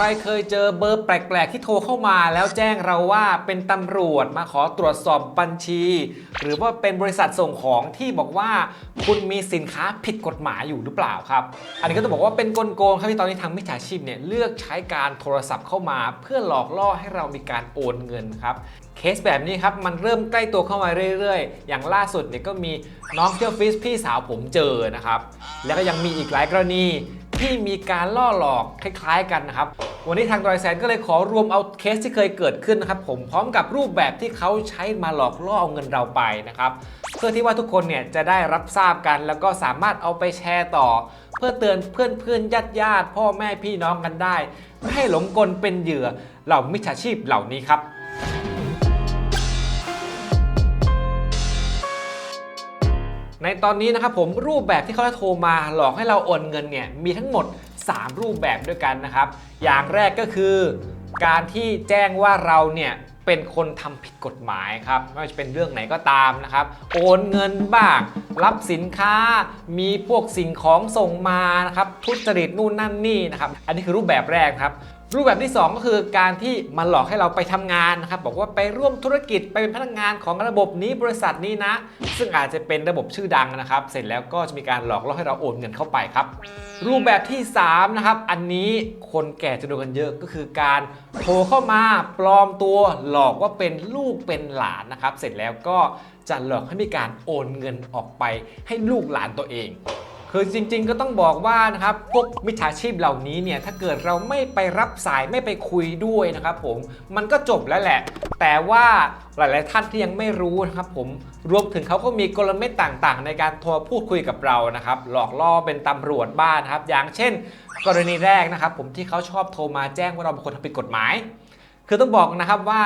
ใครเคยเจอเบอร์แปลก ๆ ที่โทรเข้ามาแล้วแจ้งเราว่าเป็นตำรวจมาขอตรวจสอบบัญชี หรือว่าเป็นบริษัทส่งของที่บอกว่า คุณมีสินค้าผิดกฎหมายอยู่หรือเปล่าครับ อันนี้ก็ต้องบอกว่าเป็นกลโกงครับที่ตอนนี้ทางมิจฉาชีพเนี่ยเลือกใช้การโทรศัพท์เข้ามาเพื่อหลอกล่อให้เรามีการโอนเงินครับเคสแบบนี้ครับมันเริ่มใกล้ตัวเข้ามาเรื่อยๆ อย่างล่าสุดเนี่ยก็มีน้องเที่ยวฟิสพี่สาวผมเจอนะครับแล้วก็ยังมีอีกหลายกรณี ที่มีการล่อหลอกคล้ายๆกันนะครับ วันนี้ทางดอยแซนก็เลยขอรวมเอาเคสที่เคยเกิดขึ้นนะครับผมพร้อมกับรูปแบบที่เขาใช้มาหลอกล่อเอาเงินเราไปนะครับเพื่อที่ว่าทุกคนเนี่ยจะได้รับทราบกัน แล้วก็สามารถเอาไปแชร์ต่อ เพื่อเตือนเพื่อนเพื่อนญาติญาติๆพ่อแม่พี่น้องกันได้ ไม่ให้หลงกลเป็นเหยื่อเหล่ามิจฉาชีพเหล่านี้ครับ ในตอนนี้นะครับผมรูปแบบที่เขาจะโทรมาหลอกให้เราโอนเงินเนี่ยมีทั้งหมด 3 รูปแบบด้วยกันนะครับ อย่างแรกก็คือ การที่แจ้งว่าเราเนี่ยเป็นคนทำผิดกฎหมายครับไม่ว่าจะเป็นเรื่องไหนก็ตามนะครับ โอนเงินบ้าง รับสินค้ามีพวกสิ่งของส่งมานะครับทุจริตนู่นนั่นนี่นะครับ อันนี้คือรูปแบบแรกครับ รูปแบบที่ 2 ก็คือการที่มันหลอกให้เราไปทำงานนะครับบอกว่าไปร่วมธุรกิจไปเป็นพนักงานของระบบนี้บริษัทนี้นะ ซึ่งอาจจะเป็นระบบชื่อดังนะครับ เสร็จแล้วก็จะมีการหลอกล่อให้เราโอนเงินเข้าไปครับ รูปแบบที่3นะครับอันนี้คนแก่จะโดนกันเยอะก็คือการโทรเข้ามาปลอมตัวหลอกว่าเป็นลูกเป็นหลานนะครับ เสร็จแล้วก็จะหลอกให้มีการโอนเงินออกไปให้ลูกหลานตัวเอง คือจริง ๆ ก็ต้องบอกว่านะครับพวกมิจฉาชีพเหล่านี้เนี่ยถ้าเกิดเราไม่ไปรับสายไม่ไปคุยด้วยนะครับผมมันก็จบแล้วแหละ แต่ว่าหลาย ๆ ท่านที่ยังไม่รู้นะครับผมรวมถึงเขาก็มีกลเม็ดต่าง ๆ ในการโทรพูดคุยกับเรานะครับหลอกล่อเป็นตำรวจบ้านครับ อย่างเช่น กรณีแรกนะครับ ผมที่เขาชอบโทรมาแจ้งว่าเราเป็นคนทำผิดกฎหมาย คือต้องบอกนะครับว่า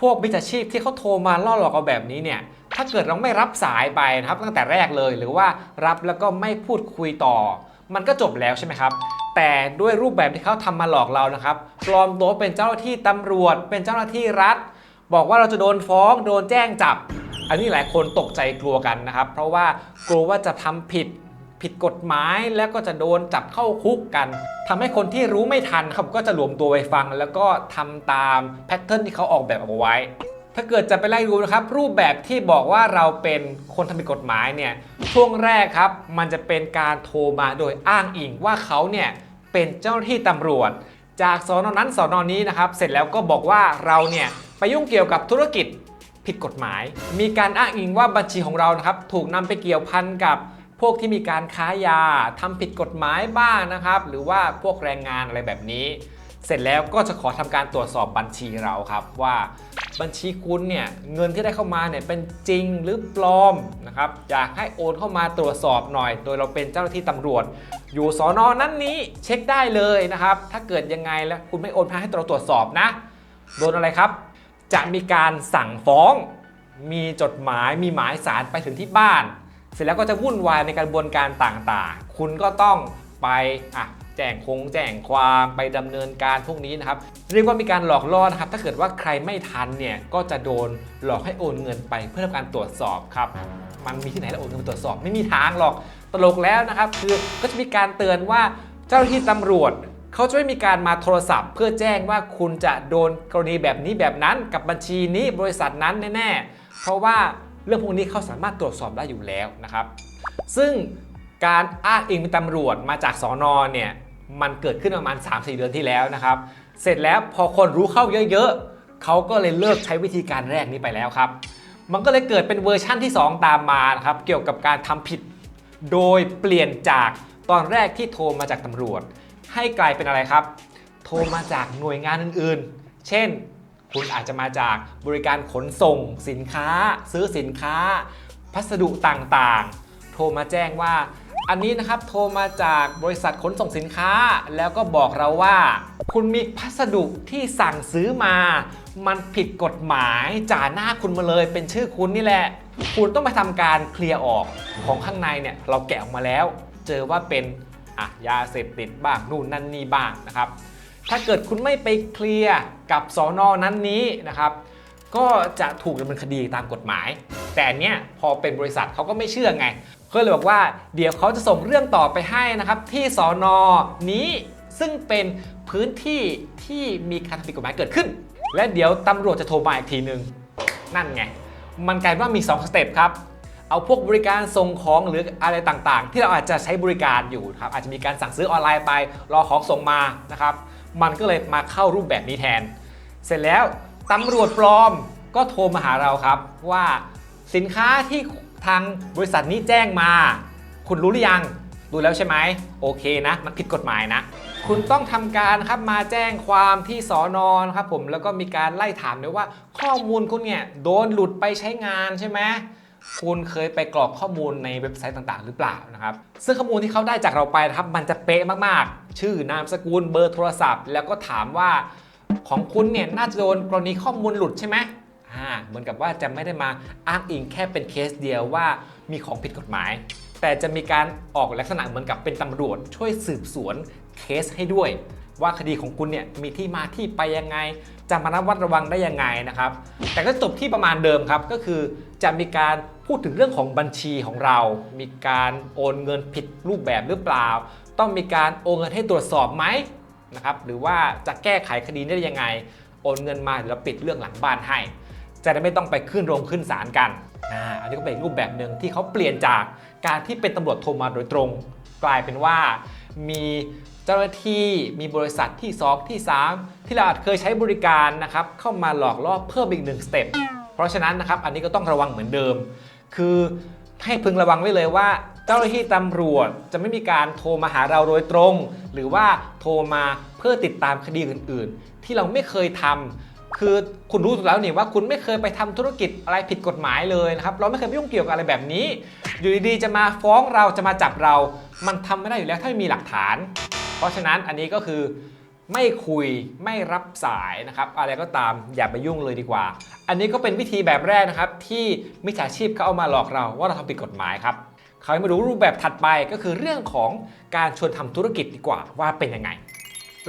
พวกมิจฉาชีพที่เขาโทรมาล่อหลอกเราแบบนี้เนี่ย ถ้าเกิดเราไม่รับสายไปนะครับตั้งแต่แรกเลยหรือว่ารับแล้วก็ไม่พูดคุยต่อ มันก็จบแล้วใช่ไหมครับ แต่ด้วยรูปแบบที่เขาทำมาหลอกเรานะครับปลอมตัวเป็นเจ้าหน้าที่ตำรวจ เป็นเจ้าหน้าที่รัฐ บอกว่าเราจะโดนฟ้องโดนแจ้งจับ อันนี้หลายคนตกใจกลัวกันนะครับ เพราะว่ากลัวว่าจะทำผิดผิดกฎหมายแล้วก็จะโดนจับเข้าคุกกันทำให้คนที่รู้ไม่ทันครับก็จะรวมตัวไปฟัง แล้วก็ทำตามแพทเทิร์นที่เขาออกแบบเอาไว้ ถ้าเกิดจะไปไล่ดูนะครับ รูปแบบที่บอกว่าเราเป็นคนทำผิดกฎหมายเนี่ยช่วงแรกครับ มันจะเป็นการโทรมาโดยอ้างอิงว่าเขาเนี่ยเป็นเจ้าหน้าที่ตำรวจ จากสอนอนั้นสอนอนี้นะครับ เสร็จแล้วก็บอกว่าเราเนี่ยไปยุ่งเกี่ยวกับธุรกิจผิดกฎหมาย มีการอ้างอิงว่าบัญชีของเรานะครับถูกนำไปเกี่ยวพันกับพวกที่มีการค้ายาทำผิดกฎหมายบ้างนะครับ หรือว่าพวกแรงงานอะไรแบบนี้ เสร็จแล้วก็จะขอทำการตรวจสอบบัญชีเราครับว่า บัญชีคุณเนี่ยเงินที่ได้เข้ามาเนี่ยเป็นจริงหรือปลอมนะครับอยากให้โอนเข้ามาตรวจสอบหน่อย โดยเราเป็นเจ้าหน้าที่ตำรวจ อยู่สอนอนั้นนี้เช็คได้เลยนะครับถ้าเกิดยังไงแล้วคุณไม่โอนมาให้เราตรวจสอบนะโดนอะไรครับ จะมีการสั่งฟ้อง มีจดหมายมีหมายสารไปถึงที่บ้าน เสร็จแล้วก็จะวุ่นวายในกระบวนการต่างๆ คุณก็ต้องไปอะ แจ้งคงแจ้งความไปดำเนินการพวกนี้นะครับ เรียกว่ามีการหลอกล่อนะครับ ถ้าเกิดว่าใครไม่ทันเนี่ยก็จะโดนหลอกให้โอนเงินไปเพื่อทำการตรวจสอบครับมันมีที่ไหนแล้วโอนเงินไปตรวจสอบไม่มีทางหรอกตลกแล้วนะครับ คือก็จะมีการเตือนว่าเจ้าหน้าที่ตำรวจเขาจะไม่มีการมาโทรศัพท์ เพื่อแจ้งว่าคุณจะโดนกรณีแบบนี้แบบนั้นกับบัญชีนี้บริษัทนั้นแน่ๆ เพราะว่าเรื่องพวกนี้เขาสามารถตรวจสอบได้อยู่แล้วนะครับ ซึ่งการอ้างอิงเป็นตำรวจมาจากสอนอเนี่ย มันเกิดขึ้นประมาณ 3-4 เดือนที่แล้วนะครับ เสร็จแล้วพอคนรู้เข้าเยอะๆเขาก็เลยเลิกใช้วิธีการแรกนี้ไปแล้วครับ มันก็เลยเกิดเป็นเวอร์ชั่นที่ 2 ตามมานะครับเกี่ยวกับการทำผิด โดยเปลี่ยนจากตอนแรกที่โทรมาจากตำรวจ ให้กลายเป็นอะไรครับ โทรมาจากหน่วยงานอื่นๆ เช่น คุณอาจจะมาจากบริการขนส่ง สินค้า ซื้อสินค้า พัสดุต่างๆ โทรมาแจ้งว่า อันนี้นะครับโทรมาจากบริษัทขนส่งสินค้า แล้วก็บอกเราว่า คุณมีพัสดุที่สั่งซื้อมา มันผิดกฎหมายจ่าหน้าคุณมาเลยเป็นชื่อคุณนี่แหละ คุณต้องไปทำการเคลียร์ออกของข้างในเนี่ยเราแกะออกมาแล้ว เจอว่าเป็นอะยาเสพติดบ้างนู่นนั่นนี่บ้างนะครับ ถ้าเกิดคุณไม่ไปเคลียร์กับสอนอนั้นนี้นะครับ ก็จะถูกดำเนินคดีตามกฎหมาย แต่อันเนี้ยพอเป็นบริษัทเขาก็ไม่เชื่อไงก็เลยบอกว่าเดี๋ยวเขาจะส่งเรื่องต่อไปให้นะครับ ที่สอนอนี้ซึ่งเป็นพื้นที่ที่มีการทำผิดกฎหมายเกิดขึ้น และเดี๋ยวตำรวจจะโทรมาอีกทีหนึ่งนั่นไง มันกลายเป็นว่ามี 2 สเต็ปครับ เอาพวกบริการส่งของหรืออะไรต่างๆ ที่เราอาจจะใช้บริการอยู่ครับอาจจะมีการสั่งซื้อออนไลน์ไปรอของส่งมานะครับ มันก็เลยมาเข้ารูปแบบนี้แทน เสร็จแล้ว ตำรวจปลอมก็โทรมาหาเราครับ ว่าสินค้าที่ทางบริษัทนี้แจ้งมา คุณรู้หรือยังรู้แล้วใช่ไหมโอเคนะ มันผิดกฎหมายนะ คุณต้องทำการครับมาแจ้งความที่สอนอนครับผมแล้วก็มีการไล่ถามด้วยว่า ข้อมูลคุณเนี่ยโดนหลุดไปใช้งานใช่ไหมคุณเคยไปกรอกข้อมูลในเว็บไซต์ต่างๆ หรือเปล่านะครับ ซึ่งข้อมูลที่เขาได้จากเราไปนะครับ มันจะเป๊ะมากๆ ชื่อนามสกุลเบอร์โทรศัพท์ แล้วก็ถามว่า ของคุณเนี่ยน่าจะโดนกรณีข้อมูลหลุดใช่ไหมอ่าเหมือนกับว่าจะไม่ได้มาอ้างอิงแค่เป็นเคสเดียวว่ามีของผิดกฎหมาย แต่จะมีการออกลักษณะเหมือนกับเป็นตำรวจ ช่วยสืบสวนเคสให้ด้วย ว่าคดีของคุณเนี่ยมีที่มาที่ไปยังไง จะมาระวัดระวังได้ยังไงนะครับ แต่ก็จบที่ประมาณเดิมครับก็คือจะมีการพูดถึงเรื่องของบัญชีของเรา มีการโอนเงินผิดรูปแบบหรือเปล่า ต้องมีการโอนเงินให้ตรวจสอบไหม นะครับหรือว่าจะแก้ไขคดีได้ยังไง โอนเงินมาเดี๋ยวเราปิดเรื่องหลังบ้านให้ จะได้ไม่ต้องไปขึ้นโรงขึ้นศาลกันอ่าอันนี้ก็เป็นรูปแบบหนึ่งที่เขาเปลี่ยนจากการที่เป็นตำรวจโทรมาโดยตรง กลายเป็นว่ามีเจ้าหน้าที่มีบริษัทที่2ที่ 3 ที่เราอาจเคยใช้บริการนะครับเข้ามาหลอกล่อเพิ่มอีกหนึ่งสเต็ปเพราะฉะนั้นนะครับอันนี้ก็ต้องระวังเหมือนเดิม คือให้พึงระวังไว้เลยว่า เจ้าหน้าที่ตำรวจจะไม่มีการโทรมาหาเราโดยตรง หรือว่าโทรมาเพื่อติดตามคดีอื่น ๆ ที่เราไม่เคยทำคือคุณรู้แล้วนี่ว่าคุณไม่เคยไปทำธุรกิจอะไรผิดกฎหมายเลยนะครับ เราไม่เคยไปยุ่งเกี่ยวกับอะไรแบบนี้ อยู่ดีๆจะมาฟ้องเราจะมาจับเรา มันทำไม่ได้อยู่แล้วถ้าไม่มีหลักฐาน เพราะฉะนั้นอันนี้ก็คือไม่คุยไม่รับสายนะครับอะไรก็ตามอย่าไปยุ่งเลยดีกว่า อันนี้ก็เป็นวิธีแบบแรกนะครับ ที่มิจฉาชีพเขาเอามาหลอกเราว่าเราทำผิดกฎหมายครับ เขาให้มาดูรูปแบบถัดไปก็คือเรื่องของการชวนทำธุรกิจดีกว่าว่าเป็นยังไง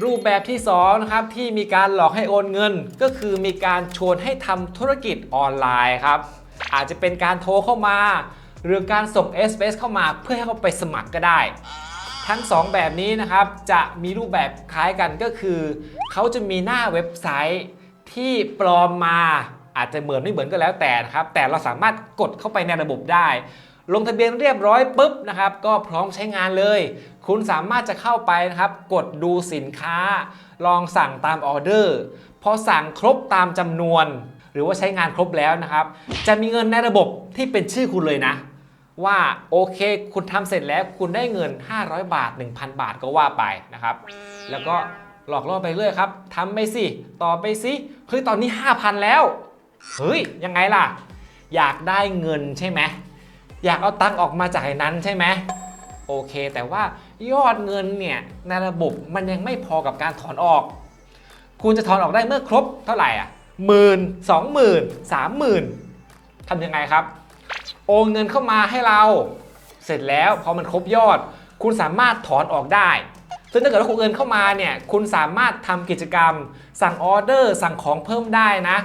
รูปแบบที่2นะครับที่มีการหลอกให้โอนเงิน ก็คือมีการชวนให้ทำธุรกิจออนไลน์ครับอาจจะเป็นการโทรเข้ามา หรือการส่ง SMS เข้ามาเพื่อให้เขาไปสมัครก็ได้ ทั้ง 2 แบบนี้นะครับจะมีรูปแบบคล้ายกันก็คือ เขาจะมีหน้าเว็บไซต์ที่ปลอมมาอาจจะเหมือนไม่เหมือนก็แล้วแต่นะครับ แต่เราสามารถกดเข้าไปในระบบได้ ลงทะเบียนเรียบร้อยปุ๊บนะครับก็พร้อมใช้งานเลย คุณสามารถจะเข้าไปนะครับ กดดูสินค้า ลองสั่งตามออเดอร์พอสั่งครบตามจำนวน หรือว่าใช้งานครบแล้วนะครับ จะมีเงินในระบบที่เป็นชื่อคุณเลยนะ ว่าโอเค คุณทำเสร็จแล้วคุณได้เงิน 500 บาท 1,000 บาทก็ว่าไปนะครับ แล้วก็หลอกล่อไปเรื่อยครับทำไปสิ ต่อไปสิเฮ้ยตอนนี้ 5,000 แล้ว เฮ้ย ยังไงล่ะ อยากได้เงินใช่ไหม อยากเอาตังค์ออกมาจากไอ้นั้นใช่ไหมโอเค แต่ว่ายอดเงินเนี่ยในระบบมันยังไม่พอกับการถอนออก คุณจะถอนออกได้เมื่อครบเท่าไหร่อะหมื่นสองหมื่นสามหมื่นทำยังไงครับ โอนเงินเข้ามาให้เรา เสร็จแล้วพอมันครบยอด คุณสามารถถอนออกได้ซึ่งถ้าเกิดว่าคุณเงินเข้ามาเนี่ยคุณสามารถทำกิจกรรม สั่งออเดอร์ สั่งของเพิ่มได้นะ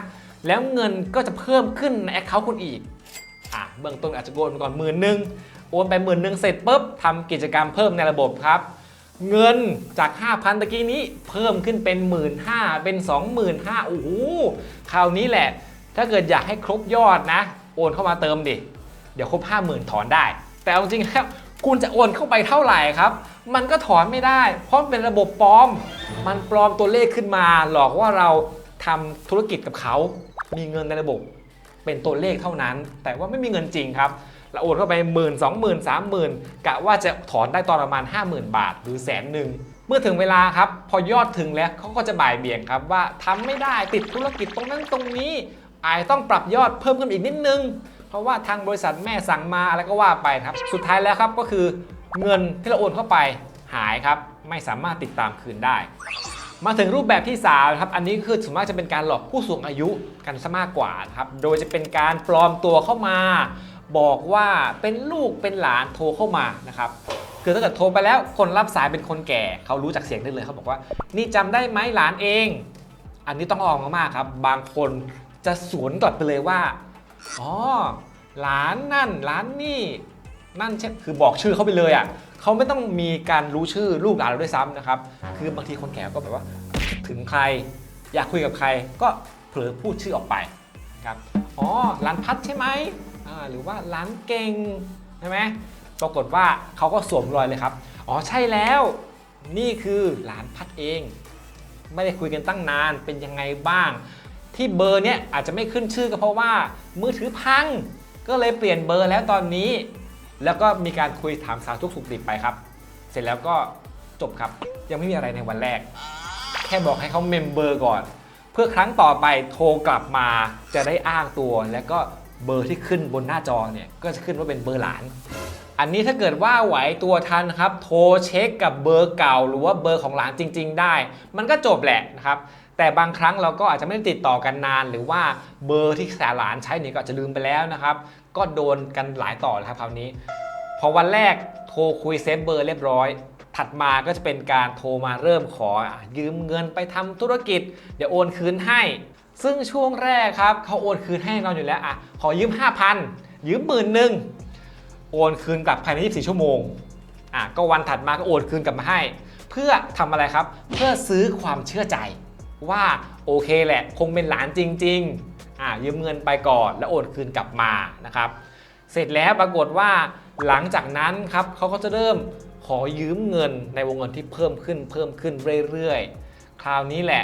แล้วเงินก็จะเพิ่มขึ้นในแอคเคาท์คุณอีก เบื้องต้นอาจจะโอนไปก่อนหมื่นหนึ่งโอนไปหมื่นหนึ่งเสร็จปุ๊บทำกิจกรรมเพิ่มในระบบครับ เงินจาก 5,000ตะกี้นี้เพิ่มขึ้นเป็น 1 5ื่นเป็น 25,000โอ้โหคราวนี้แหละ ถ้าเกิดอยากให้ครบยอดนะ โอนเข้ามาเติมดิ เดี๋ยวครบ 50,000 ถอนได้ แต่เอาจริงๆแล้วคุณจะโอนเข้าไปเท่าไหร่ครับ มันก็ถอนไม่ได้ เพราะเป็นระบบปลอม มันปลอมตัวเลขขึ้นมา หลอกว่าเราทำธุรกิจกับเขา มีเงินในระบบ เป็นตัวเลขเท่านั้น แต่ว่าไม่มีเงินจริงครับเราโอนเข้าไปหมื่นสองหมื่นสามหมื่นกะว่าจะถอนได้ตอนประมาณ 50,000 บาทหรือแสนหนึ่งเมื่อถึงเวลาครับ พอยอดถึงแล้วเขาก็จะบ่ายเบี่ยงครับว่าทำไม่ได้ติดธุรกิจตรงนั้นตรงนี้อาจต้องปรับยอดเพิ่มขึ้นอีกนิดนึง เพราะว่าทางบริษัทแม่สั่งมาอะไรก็ว่าไปครับ สุดท้ายแล้วครับก็คือเงินที่เราโอนเข้าไปหายครับ ไม่สามารถติดตามคืนได้ มาถึงรูปแบบที่3ครับอันนี้คือส่วนมากจะเป็นการหลอกผู้สูงอายุกันซะมากกว่าครับโดยจะเป็นการปลอมตัวเข้ามา บอกว่าเป็นลูกเป็นหลานโทรเข้ามานะครับคือถ้าเกิดโทรไปแล้วคนรับสายเป็นคนแก่เขารู้จากเสียงได้เลยเขาบอกว่า นี่จำได้ไหมหลานเอง อันนี้ต้องระวังมากๆครับ บางคนจะสวนกลับไปเลยว่าอ๋อหลานนั่นหลานนี่นั่นใช่คือบอกชื่อเขาไปเลยอะ เขาไม่ต้องมีการรู้ชื่อลูกหลานเราด้วยซ้ำนะครับ คือบางทีคนแก่ก็แบบว่าคิดถึงใคร อยากคุยกับใครก็เผลอพูดชื่อออกไปครับอ๋อร้านพัดใช่ไหมหรือว่าร้านเก่งใช่ไหมปรากฏว่าเขาก็สวมรอยเลยครับอ๋อใช่แล้วนี่คือหลานพัดเอง ไม่ได้คุยกันตั้งนานเป็นยังไงบ้าง ที่เบอร์เนี้ยอาจจะไม่ขึ้นชื่อก็เพราะว่ามือถือพัง ก็เลยเปลี่ยนเบอร์แล้วตอนนี้ แล้วก็มีการคุยถามสารทุกสุขดิบไปครับ เสร็จแล้วก็จบครับ ยังไม่มีอะไรในวันแรก แค่บอกให้เขาเมมเบอร์ก่อน เพื่อครั้งต่อไปโทรกลับมาจะได้อ้างตัว แล้วก็เบอร์ที่ขึ้นบนหน้าจอเนี่ยก็จะขึ้นว่าเป็นเบอร์หลาน อันนี้ถ้าเกิดว่าไหวตัวทันครับ โทรเช็คกับเบอร์เก่า หรือว่าเบอร์ของหลานจริง ๆ ได้ มันก็จบแหละนะครับแต่บางครั้งเราก็อาจจะไม่ได้ติดต่อกันนาน หรือว่าเบอร์ที่สาหลานใช้เนี่ยก็อาจจะลืมไปแล้วนะครับ ก็โดนกันหลายต่อเลยครับคราวนี้ พอวันแรกโทรคุยเซฟเบอร์เรียบร้อย ถัดมาก็จะเป็นการโทรมาเริ่มขอยืมเงินไปทำธุรกิจ เดี๋ยวโอนคืนให้ ซึ่งช่วงแรกครับเขาโอนคืนให้เราอยู่แล้วอะขอยืม 5,000 ยืมหมื่นหนึ่งโอนคืนกลับภายใน 24 ชั่วโมงอะก็วันถัดมาก็โอนคืนกลับมาให้ เพื่อทำอะไรครับ เพื่อซื้อความเชื่อใจว่าโอเคแหละ คงเป็นหลานจริง ๆ อะยืมเงินไปก่อนแล้วโอนคืนกลับมานะครับ เสร็จแล้วปรากฏว่าหลังจากนั้นครับเขาก็จะเริ่มขอยืมเงินในวงเงินที่เพิ่มขึ้นเพิ่มขึ้นเรื่อยๆ คราวนี้แหละ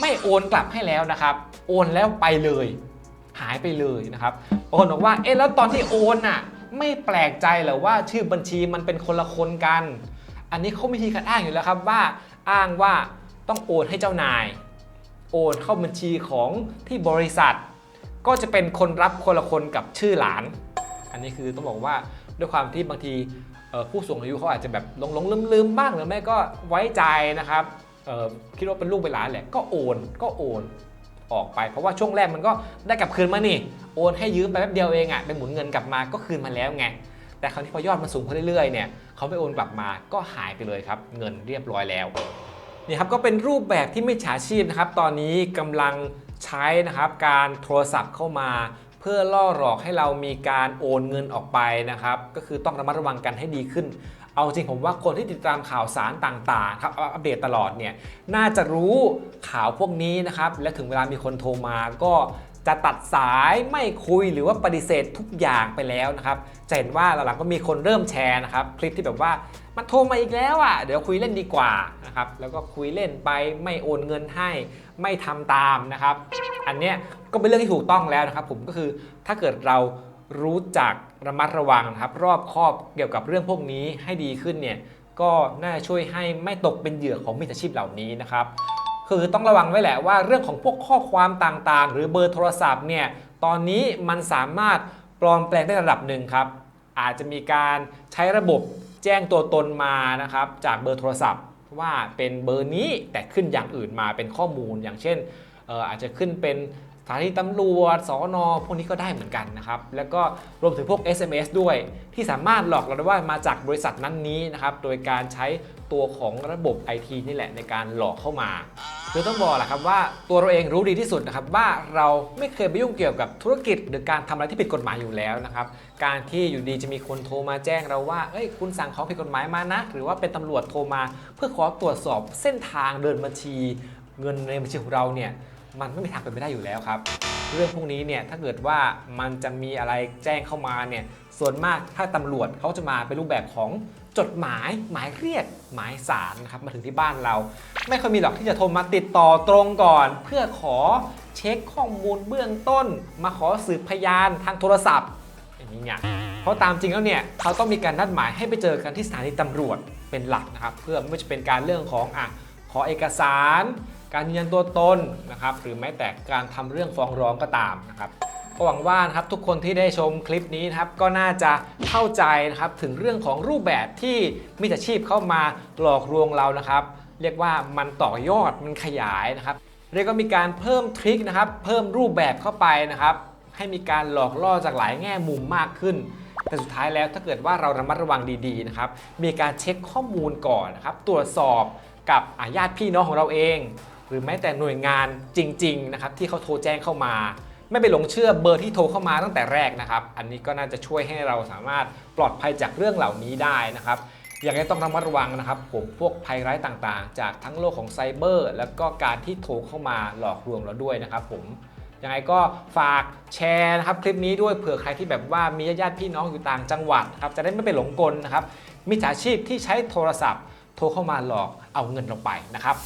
ไม่โอนกลับให้แล้วนะครับ โอนแล้วไปเลย หายไปเลยนะครับโอนบอกว่าเอ๊ะแล้วตอนที่โอนน่ะไม่แปลกใจเหรอว่าชื่อบัญชีมันเป็นคนละคนกัน อันนี้เขามีทีการอ้างอยู่แล้วครับว่า อ้างว่าต้องโอนให้เจ้านาย อนเข้าบัญชีของที่บริษัท ก็จะเป็นคนรับคนละคนกับชื่อหลาน อันนี้คือต้องบอกว่าด้วยความที่บางทีผู้สูงอายุเขาอาจจะแบบหลงหลงลืมลืมๆบ้างหรือไม่ก็ไว้ใจนะครับคิดว่าเป็นลูกเป็นหลานแหละก็โอนก็โอนออกไป เพราะว่าช่วงแรกมันก็ได้กลับคืนมานี่โอนให้ยืมไปแป๊บเดียวเองอะ่ะไปหมุนเงินกลับมาก็คืนมาแล้วไงแต่คราวนี้พอยอดมันสูงขึ้นเรื่อยๆเนี่ยเขาไม่โอนกลับมาก็หายไปเลยครับ เงินเรียบร้อยแล้ว นี่ครับก็เป็นรูปแบบที่มิจฉาชีพนะครับ ตอนนี้กำลังใช้นะครับการโทรศัพท์เข้ามา เพื่อล่อหลอกให้เรามีการโอนเงินออกไปนะครับ ก็คือต้องระมัดระวังกันให้ดีขึ้น เอาจริงผมว่าคนที่ติดตามข่าวสารต่างๆครับอัปเดตตลอดเนี่ยน่าจะรู้ข่าวพวกนี้นะครับ และถึงเวลามีคนโทรมาก็ จะตัดสายไม่คุยหรือว่าปฏิเสธทุกอย่างไปแล้วนะครับจะเห็นว่าหลังๆก็มีคนเริ่มแชร์นะครับคลิปที่แบบว่ามันโทรมาอีกแล้วอะเดี๋ยวคุยเล่นดีกว่านะครับแล้วก็คุยเล่นไปไม่โอนเงินให้ไม่ทำตามนะครับ อันเนี้ยก็เป็นเรื่องที่ถูกต้องแล้วนะครับ ผมก็คือถ้าเกิดเรารู้จักระมัดระวังนะครับ รอบคอบเกี่ยวกับเรื่องพวกนี้ให้ดีขึ้นเนี่ยก็น่าจะช่วยให้ไม่ตกเป็นเหยื่อของมิจฉาชีพเหล่านี้นะครับ คือต้องระวังไว้แหละว่าเรื่องของพวกข้อความต่างๆ หรือเบอร์โทรศัพท์เนี่ยตอนนี้มันสามารถปลอมแปลงได้ระดับหนึ่งครับ อาจจะมีการใช้ระบบแจ้งตัวตนมานะครับจากเบอร์โทรศัพท์ ว่าเป็นเบอร์นี้แต่ขึ้นอย่างอื่นมาเป็นข้อมูลอย่างเช่นอาจจะขึ้นเป็น ถานีตำรวจสอนอพวกนี้ก็ได้เหมือนกันนะครับ แล้วก็รวมถึงพวก SMS ด้วย ที่สามารถหลอกเราได้ว่ามาจากบริษัทนั้นนี้นะครับ โดยการใช้ตัวของระบบ IT นี่แหละในการหลอกเข้ามาคือต้องบอกแหละครับว่าตัวเราเองรู้ดีที่สุดนะครับว่าเราไม่เคยไปยุ่งเกี่ยวกับธุรกิจ หรือการทำอะไรที่ผิดกฎหมายอยู่แล้วนะครับการที่อยู่ดีจะมีคนโทรมาแจ้งเราว่าเอ้ยคุณสั่งของผิดกฎหมายมานะ หรือว่าเป็นตำรวจโทรมา เพื่อขอตรวจสอบเส้นทางเดินบัญชี เงินในบัญชีของเราเนี่ย มันไม่มีทางเป็นไปได้อยู่แล้วครับ เรื่องพวกนี้เนี่ยถ้าเกิดว่ามันจะมีอะไรแจ้งเข้ามาเนี่ยส่วนมากถ้าตำรวจเขาจะมาเป็นรูปแบบของจดหมาย หมายเรียกหมายสารนะครับมาถึงที่บ้านเรา ไม่ค่อยมีหรอกที่จะโทรมาติดต่อตรงก่อน เพื่อขอเช็คข้อมูลเบื้องต้น มาขอสืบพยานทางโทรศัพท์อย่างนี้เนี่ยเพราะตามจริงแล้วเนี่ยเขาต้องมีการนัดหมายให้ไปเจอกันที่สถานีตำรวจเป็นหลักนะครับ เพื่อไม่ว่าจะเป็นการเรื่องของอะขอเอกสาร การยืนยันตัวตนนะครับหรือแม้แต่การทำเรื่องฟ้องร้องก็ตามนะครับก็หวังว่านะครับทุกคนที่ได้ชมคลิปนี้นะครับก็น่าจะเข้าใจนะครับถึงเรื่องของรูปแบบที่มิจฉาชีพเข้ามาหลอกลวงเรานะครับ เรียกว่ามันต่อยอดมันขยายนะครับเรียกว่ามีการเพิ่มทริคนะครับ เพิ่มรูปแบบเข้าไปนะครับ ให้มีการหลอกล่อจากหลายแง่มุมมากขึ้น แต่สุดท้ายแล้วถ้าเกิดว่าเราระมัดระวังดีๆนะครับมีการเช็คข้อมูลก่อนนะครับ ตรวจสอบกับอะญาติพี่น้องของเราเอง หรือแม้แต่หน่วยงานจริงๆนะครับที่เขาโทรแจ้งเข้ามา ไม่ไปหลงเชื่อเบอร์ที่โทรเข้ามาตั้งแต่แรกนะครับ อันนี้ก็น่าจะช่วยให้เราสามารถปลอดภัยจากเรื่องเหล่านี้ได้นะครับอยังไงต้องระมัดระวังนะครับผมพวกภัยร้ายต่างๆ จากทั้งโลกของไซเบอร์ แล้วก็การที่โทรเข้ามาหลอกลวงเราด้วยนะครับผมยังไงก็ฝากแชร์นะครับคลิปนี้ด้วยเผื่อใครที่แบบว่ามีญาติพี่น้องอยู่ต่างจังหวัดครับจะได้ไม่ไปหลงกลนะครับมิจฉาชีพที่ใช้โทรศัพท์ โทรเข้ามาหลอกเอาเงินเราไปนะครับ